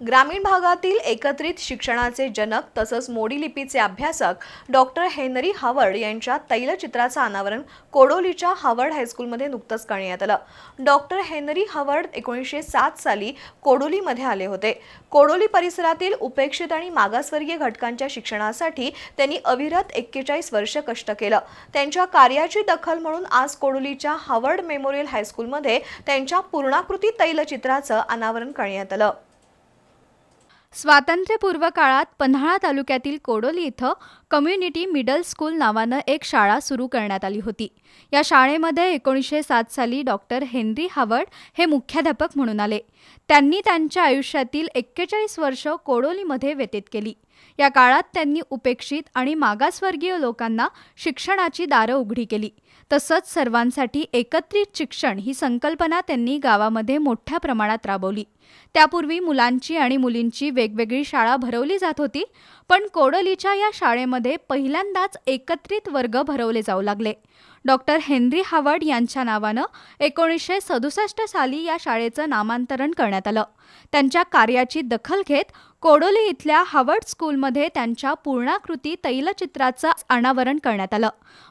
ग्रामीण भागातील एकत्रित शिक्षणाचे जनक तसंच मोडी लिपीचे अभ्यासक डॉक्टर हेनरी हावर्ड यांच्या तैलचित्राचं अनावरण कोडोलीच्या हावर्ड हायस्कूलमध्ये नुकतंच करण्यात आलं. डॉक्टर हेनरी हावर्ड एकोणीसशे सात साली कोडोलीमध्ये आले होते. कोडोली परिसरातील उपेक्षित आणि मागासवर्गीय घटकांच्या शिक्षणासाठी त्यांनी अविरत एक्केचाळीस वर्ष कष्ट केलं. त्यांच्या कार्याची दखल म्हणून आज कोडोलीच्या हावर्ड मेमोरियल हायस्कूलमध्ये त्यांच्या पूर्णाकृती तैलचित्राचं अनावरण करण्यात आलं. स्वातंत्र्यपूर्व काळात पन्हाळा तालुक्यातील कोडोली इथं कम्युनिटी मिडल स्कूल नावानं एक शाळा सुरू करण्यात आली होती. या शाळेमध्ये एकोणीसशे सात साली डॉक्टर हेनरी हावर्ड हे मुख्याध्यापक म्हणून आले. त्यांनी त्यांच्या आयुष्यातील एक्केचाळीस वर्ष कोडोलीमध्ये व्यतीत केली. या काळात त्यांनी उपेक्षित आणि मागासवर्गीय लोकांना शिक्षणाची दारं उघडी केली. तसंच सर्वांसाठी एकत्रित शिक्षण ही संकल्पना त्यांनी गावामध्ये मोठ्या प्रमाणात राबवली. त्यापूर्वी मुलांची आणि मुलींची वेगवेगळी शाळा भरवली जात होती पण कोडोलीच्या या शाळेमध्ये पहिल्यांदाच एकत्रित वर्ग भरवले जाऊ लागले. डॉक्टर हेनरी हावर्ड यांच्या नावानं एकोणीसशे सदुसष्ट साली या शाळेचं नामांतरण करण्यात आलं. त्यांच्या कार्याची दखल घेत कोडोली इथल्या हावर्ड स्कूलमध्ये त्यांच्या पूर्णाकृती तैलचित्राचं अनावरण करण्यात आलं.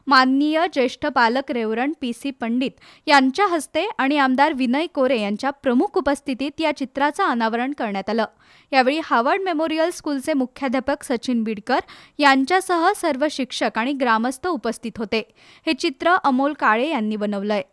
माननीय ज्येष्ठ पालक रेवरण पी सी पंडित यांच्या हस्ते आणि आमदार विनय कोरे यांच्या प्रमुख उपस्थितीत या चित्राचं अनावरण करण्यात आलं. यावेळी हावर्ड मेमोरियल स्कूलचे मुख्याध्यापक सचिन बिडकर यांच्यासह सर्व शिक्षक आणि ग्रामस्थ उपस्थित होते. हे चित्र अमोल काळे यांनी बनवलंय.